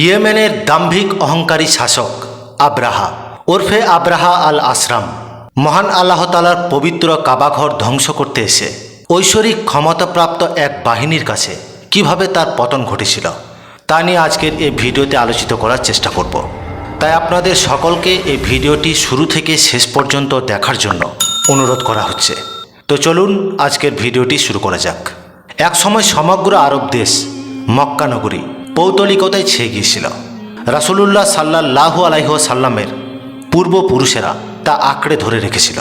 ইয়েমেনের দাম্ভিক অহংকারী শাসক আব্রাহা। ওরফে আব্রাহা আল আসরাম মহান আল্লাহ তালার পবিত্র কাবাঘর ধ্বংস করতে এসে ঐশ্বরিক ক্ষমতাপ্রাপ্ত এক বাহিনীর কাছে কীভাবে তার পতন ঘটেছিল, তা নিয়ে আজকের এই ভিডিওতে আলোচিত করার চেষ্টা করব। তাই আপনাদের সকলকে এই ভিডিওটি শুরু থেকে শেষ পর্যন্ত দেখার জন্য অনুরোধ করা হচ্ছে। তো চলুন আজকের ভিডিওটি শুরু করা যাক। একসময় সমগ্র আরব দেশ মক্কা নগরী পৌতলিকতায় ছেয়ে গিয়েছিল? রাসুলুল্লাহ সাল্লাহ আলাইহ সাল্লামের পূর্বপুরুষেরা তা আঁকড়ে ধরে রেখেছিল।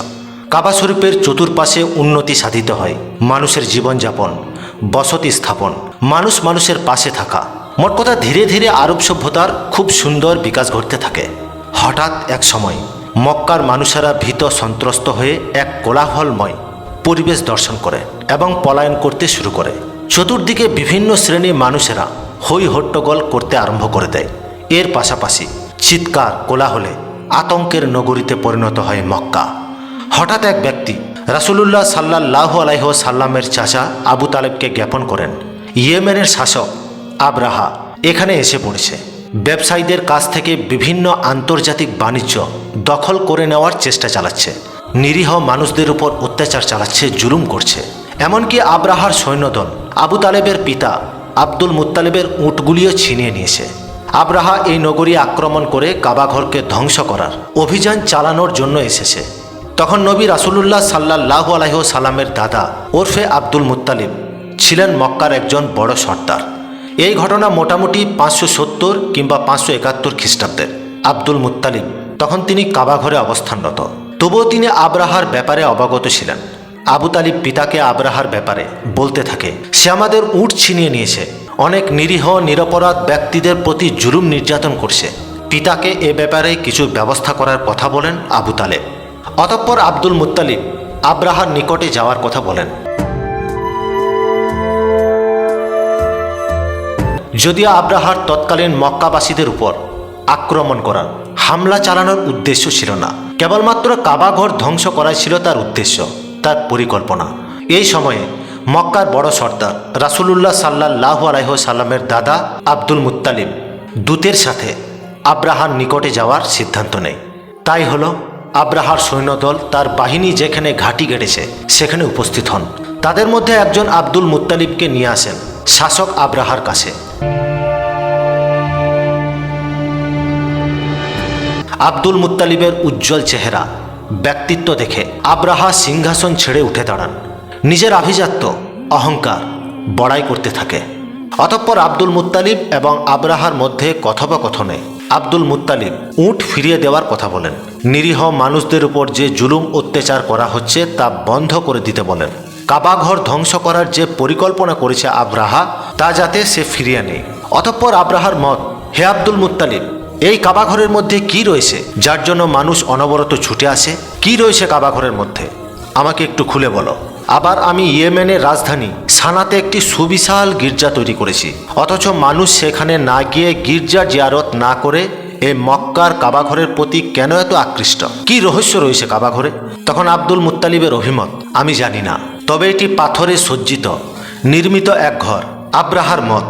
কাবা শরীফের চতুর্পাশে উন্নতি সাধিত হয়, মানুষের জীবনযাপন, বসতি স্থাপন, মানুষ মানুষের পাশে থাকা। মোট কথা ধীরে ধীরে আরব সভ্যতার খুব সুন্দর বিকাশ ঘটতে থাকে। হঠাৎ এক সময় মক্কার মানুষেরা ভীত সন্ত্রস্ত হয়ে এক কোলাহলময় পরিবেশ দর্শন করে এবং পলায়ন করতে শুরু করে। চতুর্দিকে বিভিন্ন শ্রেণির মানুষেরা হই হট্টগোল করতে আরম্ভ করে দেয়। এর পাশাপাশি চিৎকার, কোলাহলে আতঙ্কের নগরীতে পরিণত হয় মক্কা। হঠাৎ এক ব্যক্তি রাসুলুল্লাহ সাল্লাহ আলাইহ সাল্লামের চাচা আবু তালেবকে জ্ঞাপন করেন। ইয়েমেনের শাসক আবরাহা এখানে এসে পড়েছে। ব্যবসায়ীদের কাছ থেকে বিভিন্ন আন্তর্জাতিক বাণিজ্য দখল করে নেওয়ার চেষ্টা চালাচ্ছে। নিরীহ মানুষদের উপর অত্যাচার চালাচ্ছে, জুলুম করছে। এমনকি আব্রাহার সৈন্যদল আবু তালেবের পিতা আব্দুল মুত্তালেবের উঁটগুলিও ছিনিয়ে নিয়েছে। আব্রাহা এই নগরী আক্রমণ করে কাবাঘরকে ধ্বংস করার অভিযান চালানোর জন্য এসেছে। তখন নবী রাসুলুল্লাহ সাল্লাহ আলাইহ সালামের দাদা ওরফে আব্দুল মুত্তালিব ছিলেন মক্কার একজন বড় সর্দার। এই ঘটনা মোটামুটি পাঁচশো সত্তর কিংবা পাঁচশো একাত্তর খ্রিস্টাব্দের। আব্দুল মুত্তালিব তখন তিনি কাবাঘরে অবস্থানরত। তবুও তিনি আব্রাহার ব্যাপারে অবগত ছিলেন। আবু তালিব পিতাকে আব্রাহার ব্যাপারে বলতে থাকে। সে আমাদের উট ছিনিয়ে নিয়েছে। অনেক নিরীহ, নিরপরাধ ব্যক্তিদের প্রতি জুলুম নির্যাতন করছে। পিতাকে এ ব্যাপারে কিছু ব্যবস্থা করার কথা বলেন আবু তালেব। অতঃপর আব্দুল মুত্তালিব আব্রাহার নিকটে যাওয়ার কথা বলেন। যদিও আব্রাহার তৎকালীন মক্কাবাসীদের উপর আক্রমণ করার হামলা চালানোর উদ্দেশ্য ছিল না, কেবলমাত্র কাবাঘর ধ্বংস করাই ছিল তার উদ্দেশ্য। তার পরিকল্পনা। এই সময়ে মক্কার বড় সর্দার রাসুলুল্লাহ সাল্লাহ আলাইহ সাল্লামের দাদা আব্দুল মুত্তালিব দূতের সাথে আব্রাহার নিকটে যাওয়ার সিদ্ধান্ত নেয়। তাই হলো আব্রাহার সৈন্যদল তার বাহিনী যেখানে ঘাঁটি গেড়েছে, সেখানে উপস্থিত হন। তাদের মধ্যে একজন আব্দুল মুত্তালিবকে নিয়ে আসেন শাসক আব্রাহার কাছে। আব্দুল মুত্তালিবের উজ্জ্বল চেহারা ব্যক্তিত্ব দেখে আব্রাহা সিংহাসন ছেড়ে উঠে দাঁড়ান। নিজের আভিজাত্য, অহংকার বড়াই করতে থাকে। অতঃপর আব্দুল মুত্তালিব এবং আব্রাহার মধ্যে কথোপকথনে আব্দুল মুত্তালিব উট ফিরিয়ে দেওয়ার কথা বলেন। নিরীহ মানুষদের উপর যে জুলুম, অত্যাচার করা হচ্ছে তা বন্ধ করে দিতে বলেন। কাবাঘর ধ্বংস করার যে পরিকল্পনা করেছে আব্রাহা, তা যাতে সে ফিরিয়ে নেয়। অতঃপর আব্রাহার মত, হে আব্দুল মুত্তালিব এই কাবাঘরের মধ্যে কি রয়েছে? যার জন্য মানুষ অনবরত ছুটে আসে? কি রয়েছে কাবাঘরের মধ্যে? আমাকে একটু খুলে বলো। আবার আমি ইয়েমেনের রাজধানী সানাতে একটি সুবিশাল গির্জা তৈরি করেছি। অথচ মানুষ সেখানে না গিয়ে গির্জা জিয়ারত না করে এই মক্কার কাবাঘরের প্রতি কেন এত আকৃষ্ট? কি রহস্য রয়েছে কাবাঘরে? তখন আব্দুল মুত্তালিবের অভিমত, আমি জানি না। তবে এটি পাথরে সজ্জিত, নির্মিত এক ঘর, আব্রাহার মত।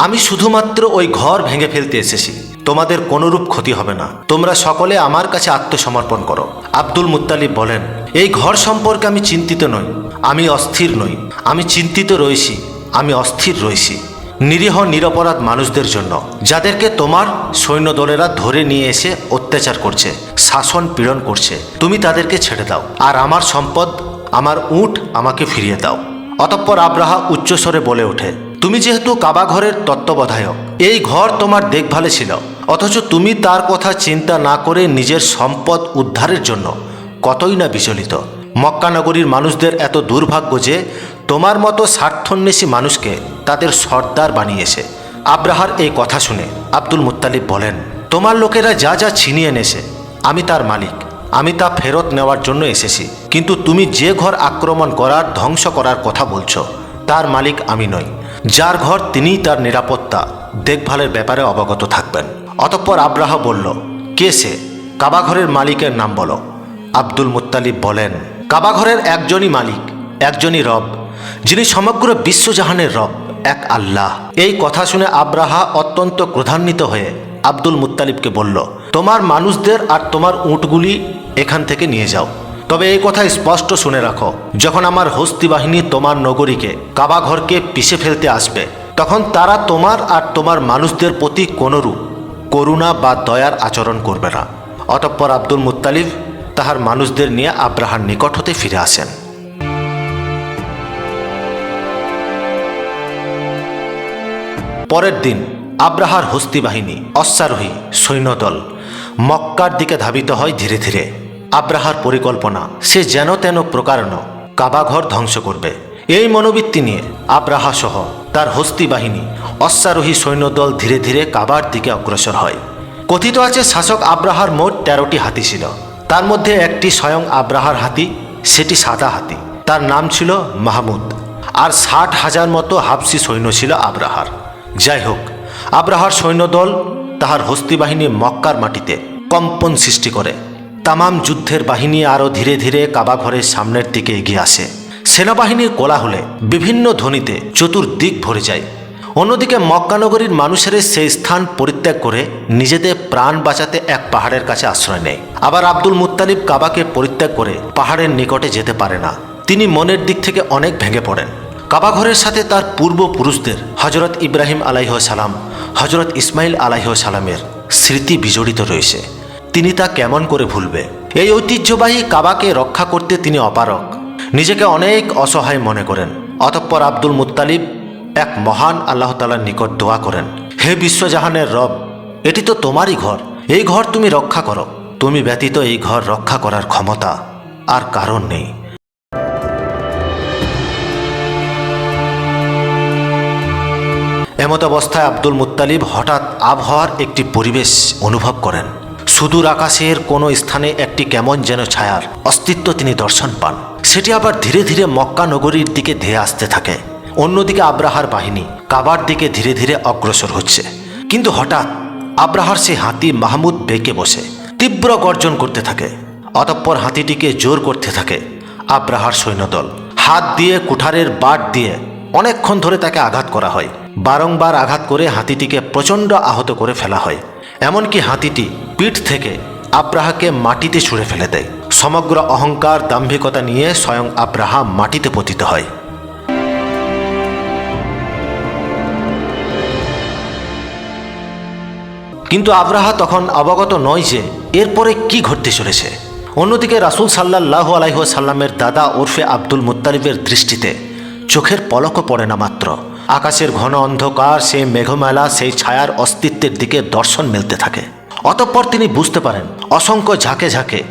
আমি শুধুমাত্র ওই ঘর ভেঙে ফেলতে এসেছি। তোমাদের কোনোরূপ ক্ষতি হবে না। তোমরা সকলে আমার কাছে আত্মসমর্পণ করো। আব্দুল মুত্তালিব বলেন, এই ঘর সম্পর্কে আমি চিন্তিত নই। আমি অস্থির নই। আমি চিন্তিত রয়েছি। আমি অস্থির রয়েছি। নিরীহ, নিরপরাধ মানুষদের জন্য, যাদেরকে তোমার সৈন্যদলেরা ধরে নিয়ে এসে অত্যাচার করছে, শাসন পীড়ন করছে, তুমি তাদেরকে ছেড়ে দাও। আর আমার সম্পদ, আমার উট আমাকে ফিরিয়ে দাও। অতঃপর আব্রাহা উচ্চস্বরে বলে ওঠে, তুমি যেহেতু কাবাঘরের তত্ত্বাবধায়ক, এই ঘর তোমার দেখভালে ছিল। অথচ তুমি তার কথা চিন্তা না করে নিজের সম্পদ উদ্ধারের জন্য কতই না বিচলিত। মক্কানগরীর মানুষদের এত দুর্ভাগ্য যে তোমার মতো স্বার্থন্বেষী মানুষকে তাদের সর্দার বানিয়েছে। আব্রাহার এই কথা শুনে আব্দুল মুত্তালিব বলেন, তোমার লোকেরা যা যা ছিনিয়ে এনেছে, আমি তার মালিক। আমি তা ফেরত নেওয়ার জন্য এসেছি। কিন্তু তুমি যে ঘর আক্রমণ করার, ধ্বংস করার কথা বলছো, তার মালিক আমি নই। যার ঘর তিনিই তার নিরাপত্তা। দেখভালের ব্যাপারে অবগত থাকবেন। অতঃপর আব্রাহা বলল, কে সে? কাবাঘরের মালিকের নাম বলো। আব্দুল মুত্তালিব বলেন, কাবাঘরের একজনই মালিক, একজনই রব, যিনি সমগ্র বিশ্বজাহানের রব, এক আল্লাহ। এই কথা শুনে আব্রাহা অত্যন্ত ক্রধান্বিত হয়ে আব্দুল মুত্তালিবকে বলল, তোমার মানুষদের আর তোমার উঁটগুলি এখান থেকে নিয়ে যাও। তবে এই কথা স্পষ্ট শুনে রাখো, যখন আমার হস্তি বাহিনী তোমার নগরীকে, কাবাঘরকে পিষে ফেলতে আসবে, তখন তারা তোমার আর তোমার মানুষদের প্রতি কোনরূপ করুণা বা দয়ার আচরণ করবে না। অতঃপর আব্দুল মুত্তালিব তাহার মানুষদের নিয়ে আব্রাহার নিকট হতে ফিরে আসেন। পরের দিন আব্রাহার হস্তি বাহিনী, অশ্বারোহী সৈন্যদল মক্কার দিকে ধাবিত হয় ধীরে ধীরে। আব্রাহার পরিকল্পনা, সে যেন তেন প্রকারণ কাবাঘর ধ্বংস করবে। এই মনোবৃত্তি নিয়ে আব্রাহা সহ তার হস্তি বাহিনী, অশ্বারোহী সৈন্যদল ধীরে ধীরে কাবার দিকে অগ্রসর হয়। কথিত আছে, শাসক আব্রাহার মোট তেরোটি হাতি ছিল। তার মধ্যে একটি স্বয়ং আব্রাহার হাতি, সেটি সাদা হাতি। তার নাম ছিল মাহমুদ। আর ষাট হাজার মতো হাফসি সৈন্য ছিল আব্রাহার। যাই হোক, আব্রাহার সৈন্যদল তাহার হস্তি বাহিনী মক্কার মাটিতে কম্পন সৃষ্টি করে। তামাম যুদ্ধের বাহিনী আরও ধীরে ধীরে কাবাঘরের সামনের দিকে এগিয়ে আসে। সেনাবাহিনীর কোলাহলে বিভিন্ন ধ্বনিতে চতুর্দিক ভরে যায়। অন্যদিকে মক্কানগরীর মানুষের সেই স্থান পরিত্যাগ করে নিজেদের প্রাণ বাঁচাতে এক পাহাড়ের কাছে আশ্রয় নেয়। আবার আব্দুল মুত্তালিব কাবাকে পরিত্যাগ করে পাহাড়ের নিকটে যেতে পারে না। তিনি মনের দিক থেকে অনেক ভেঙে পড়েন। কাবাঘরের সাথে তার পূর্বপুরুষদের হজরত ইব্রাহিম আলাইহ সালাম হজরত ইসমাইল আলাইহ সালামের স্মৃতি বিজড়িত রয়েছে। তিনি তা কেমন করে ভুলবে? এই ঐতিহ্যবাহী কাবাকে রক্ষা করতে তিনি অপারক নিজেকে অনেক অসহায় মনে করেন। অতঃপর আব্দুল মুত্তালিব এক মহান আল্লাহ তালার নিকট দোয়া করেন, হে বিশ্বজাহানের রব, এটি তো তোমারই ঘর। এই ঘর তুমি রক্ষা করো। তুমি ব্যতীত এই ঘর রক্ষা করার ক্ষমতা আর কারণ নেই। এমত অবস্থায় আব্দুল মুত্তালিব হঠাৎ আবহাওয়ার একটি পরিবেশ অনুভব করেন। সুদূর আকাশের কোনো স্থানে একটি কেমন যেন ছায়ার অস্তিত্ব তিনি দর্শন পান। সেটি আবার ধীরে ধীরে মক্কা নগরীর দিকে ধেয়ে আসতে থাকে। অন্যদিকে আব্রাহার বাহিনী কাবার দিকে ধীরে ধীরে অগ্রসর হচ্ছে। কিন্তু হঠাৎ আব্রাহার সেই হাতি মাহমুদ বেঁকে বসে, তীব্র গর্জন করতে থাকে। অতঃপর হাতিটিকে জোর করতে থাকে আব্রাহার সৈন্যদল। হাত দিয়ে কুঠারের বাট দিয়ে অনেকক্ষণ ধরে তাকে আঘাত করা হয়। বারংবার আঘাত করে হাতিটিকে প্রচণ্ড আহত করে ফেলা হয়। এমনকি হাতিটি পিঠ থেকে আব্রাহাকে মাটিতে ছুঁড়ে ফেলে দেয়। সমগ্র অহংকার, দাম্ভিকতা নিয়ে স্বয়ং আব্রাহা মাটিতে পতিত হয়। কিন্তু আব্রাহা তখন অবগত নয় যে, এরপরে কি ঘটতে চলেছে। অন্যদিকে রাসুল সাল্লাহ আলাইহ সাল্লামের দাদা ওরফে আব্দুল মুত্তালিবের দৃষ্টিতে চোখের পলকও পড়ে না মাত্র। আকাশের ঘন অন্ধকার সেই মেঘমেলা, সেই ছায়ার অস্তিত্বের দিকে দর্শন মেলতে থাকে। অতঃপর তিনি বুঝতে পারেন, অসংখ্য ঝাঁকে ঝাঁকে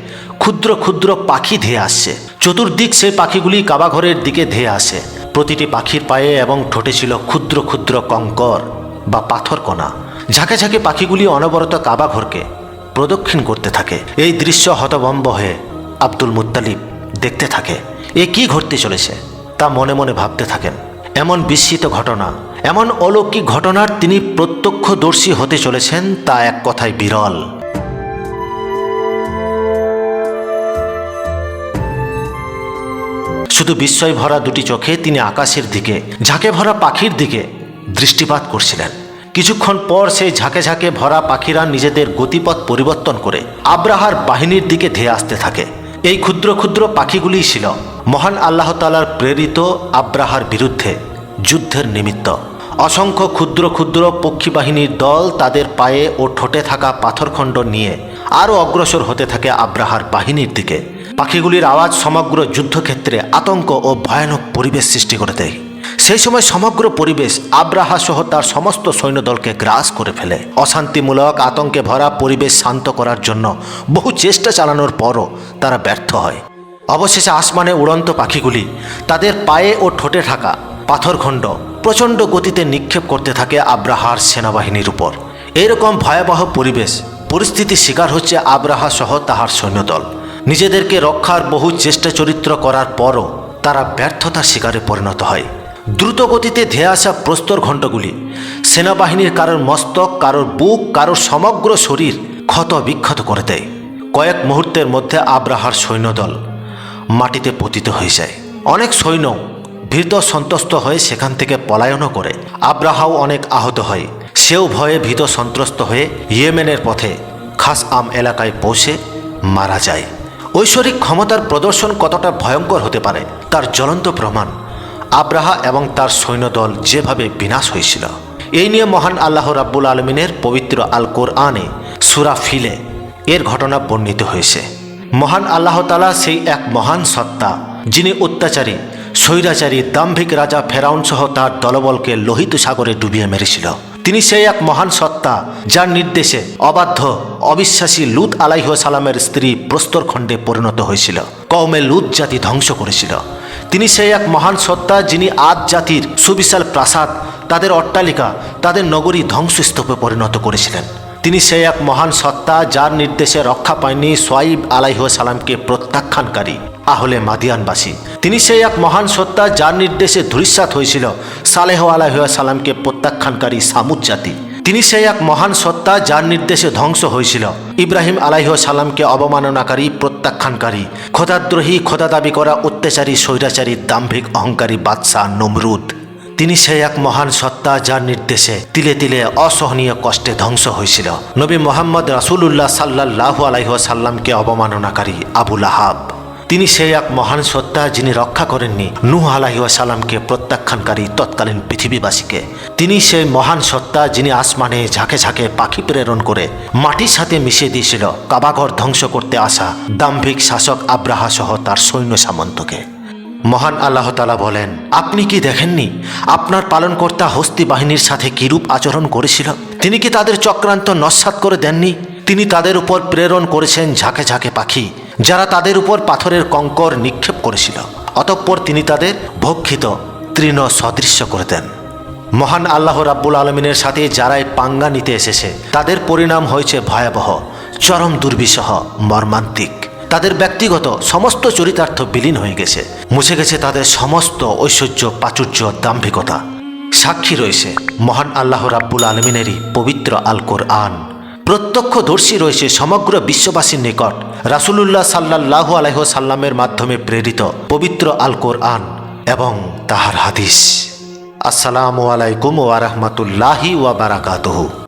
ক্ষুদ্র ক্ষুদ্র পাখি ধেয়ে আসছে। চতুর্দিক সেই পাখিগুলি কাবাঘরের দিকে ধেয়ে আসে। প্রতিটি পাখির পায়ে এবং ঠোঁটে ছিল ক্ষুদ্র ক্ষুদ্র কঙ্কর বা পাথর কণা। ঝাঁকে ঝাঁকে পাখিগুলি অনবরত কাবাঘরকে প্রদক্ষিণ করতে থাকে। এই দৃশ্য হতভম্ব হয়ে আব্দুল মুত্তালিব দেখতে থাকে, এ কি ঘটতে চলেছে তা মনে মনে ভাবতে থাকেন। এমন বিস্মিত ঘটনা, এমন অলৌকিক ঘটনার তিনি প্রত্যক্ষদর্শী হতে চলেছেন তা এক কথায় বিরল। শুধু বিস্ময় ভরা দুটি চোখে তিনি আকাশের দিকে, ঝাঁকে ভরা পাখির দিকে দৃষ্টিপাত করছিলেন। কিছুক্ষণ পর সেই ঝাঁকে ঝাঁকে ভরা পাখিরা নিজেদের গতিপথ পরিবর্তন করে আব্রাহার বাহিনীর দিকে ধেয়ে আসতে থাকে। এই ক্ষুদ্র ক্ষুদ্র পাখিগুলিই ছিল মহান আল্লাহ তালার প্রেরিত আব্রাহার বিরুদ্ধে যুদ্ধের নিমিত্ত। অসংখ্য ক্ষুদ্র ক্ষুদ্র পক্ষী বাহিনীর দল তাদের পায়ে ও ঠোঁটে থাকা পাথরখণ্ড নিয়ে আরও অগ্রসর হতে থাকে আব্রাহার বাহিনীর দিকে। পাখিগুলির আওয়াজ সমগ্র যুদ্ধক্ষেত্রে আতঙ্ক ও ভয়ানক পরিবেশ সৃষ্টি করে দেয়। সেই সময় সমগ্র পরিবেশ আব্রাহা সহ তার সমস্ত সৈন্যদলকে গ্রাস করে ফেলে। অশান্তিমূলক আতঙ্কে ভরা পরিবেশ শান্ত করার জন্য বহু চেষ্টা চালানোর পরও তারা ব্যর্থ হয়। অবশেষে আসমানে উড়ন্ত পাখিগুলি তাদের পায়ে ও ঠোঁটে থাকা পাথরখণ্ড প্রচণ্ড গতিতে নিক্ষেপ করতে থাকে আব্রাহার সেনাবাহিনীর উপর। এরকম ভয়াবহ পরিবেশ পরিস্থিতির শিকার হচ্ছে আব্রাহা সহ তাহার সৈন্যদল। নিজেদেরকে রক্ষার বহু চেষ্টা চরিত্র করার পরও তারা ব্যর্থতার শিকারে পরিণত হয়। দ্রুত গতিতে ধেয়ে আসা প্রস্তর ঘণ্টগুলি, সেনাবাহিনীর কারোর মস্তক, কারোর বুক, কারোর সমগ্র শরীর ক্ষত বিক্ষত করে দেয়। কয়েক মুহূর্তের মধ্যে আব্রাহার সৈন্যদল মাটিতে পতিত হয়ে যায়। অনেক সৈন্য ভীত সন্ত্রস্ত হয়ে সেখান থেকে পলায়নও করে। আব্রাহাও অনেক আহত হয়। সেও ভয়ে ভীত সন্ত্রস্ত হয়ে ইয়েমেনের পথে খাস আম এলাকায় পৌঁছে মারা যায়। ঐশ্বরিক ক্ষমতার প্রদর্শন কতটা ভয়ঙ্কর হতে পারে, তার জ্বলন্ত প্রমাণ। আব্রাহা এবং তার সৈন্যদল যেভাবে বিনাশ হয়েছিল। এই নিয়ে মহান আল্লাহ রাব্বুল আলমিনের পবিত্র আল কোরআনে সুরা ফিলে এর ঘটনা বর্ণিত হয়েছে। মহান আল্লাহ তালা সেই এক মহান সত্তা, যিনি অত্যাচারী, স্বৈরাচারী, দাম্ভিক রাজা ফেরাউন সহ তার দলবলকে লোহিত সাগরে ডুবিয়ে মেরেছিল। তিনি সেই এক মহান সত্তা, যার নির্দেশে অবাধ্য, অবিশ্বাসী লুত আলাইহ সালামের স্ত্রী প্রস্তরখণ্ডে পরিণত হয়েছিল, কওমে লুত জাতি ধ্বংস করেছিল। তিনি সেই এক মহান সত্তা যিনি আদ জাতির সুবিশাল প্রাসাদ, তাদের অট্টালিকা, তাদের নগরী ধ্বংসস্তূপে পরিণত করেছিলেন। তিনি সেই এক মহান সত্তা, যার নির্দেশে রক্ষা পায়নি সোয়াইব আলাইহ সালামকে প্রত্যাখ্যানকারী আহলে মাদিয়ানবাসী। তিনি সেই এক মহান সত্তা যার নির্দেশে ধূলিসাৎ হয়েছিল। সালেহ আলাইহ সালামকে প্রত্যাখ্যানকারী সামুদ জাতি। তিনি সেই এক মহান সত্তা যার নির্দেশে ধ্বংস হয়েছিল। ইব্রাহিম সালামকে অবমাননাকারী, প্রত্যাখ্যানকারী, খোদাদ্রোহী, খোদা দাবি করা অত্যাচারী, স্বৈরাচারী, দাম্ভিক, অহংকারী বাদশাহ নমরুদ। তিনি সেই এক মহান সত্তা যার নির্দেশে তিলে তিলে অসহনীয় কষ্টে ধ্বংস হয়েছিল। নবী মোহাম্মদ রাসুলুল্লাহ সাল্লাহ আলাইহ সাল্লামকে অবমাননাকারী আবুল আহাব তিনি সেই এক মহান সত্তা যিনি রক্ষা করেননি। নূহ আলাহি সালামকে প্রত্যাখ্যানকারী তৎকালীন পৃথিবীবাসীকে। তিনি সেই মহান সত্তা যিনি আসমানে ঝাঁকে ঝাঁকে পাখি প্রেরণ করে মাটির সাথে মিশিয়ে দিয়েছিল। কাবাঘর ধ্বংস করতে আসা দাম্ভিক শাসক আব্রাহা সহ তার সৈন্য সামন্তকে। মহান আল্লাহ তালা বলেন, আপনি কি দেখেননি? আপনার পালনকর্তা হস্তি বাহিনীর সাথে কিরূপ আচরণ করেছিল? তিনি কি তাদের চক্রান্ত নস্বাত করে দেননি? তিনি তাদের উপর প্রেরণ করেছেন ঝাঁকে ঝাঁকে পাখি। যারা তাদের উপর পাথরের কঙ্কর নিক্ষেপ করেছিল। অতঃপর তিনি তাদের ভক্ষিত তৃণ সদৃশ্য করে দেন। মহান আল্লাহ রাব্বুল আলমিনের সাথে যারাই পাঙ্গা নিতে এসেছে, তাদের পরিণাম হয়েছে ভয়াবহ, চরম দুর্বিষহ, মর্মান্তিক। তাদের ব্যক্তিগত সমস্ত চরিতার্থ বিলীন হয়ে গেছে। মুছে গেছে তাদের সমস্ত ঐশ্বর্য, প্রাচুর্য, দাম্ভিকতা। সাক্ষী রয়েছে মহান আল্লাহ রাব্বুল আলমিনেরই পবিত্র আল কোরআন প্রত্যক্ষদর্শী রয়েছে সমগ্র বিশ্ববাসীর নিকট। রাসুলুল্লাহ সাল্লাহ আলাইহ সাল্লামের মাধ্যমে প্রেরিত পবিত্র আল কোরআন এবং তাহার হাদিস। আসসালামু আলাইকুম ওয়ারহমতুল্লাহি ওয়া বারাকাতুহু।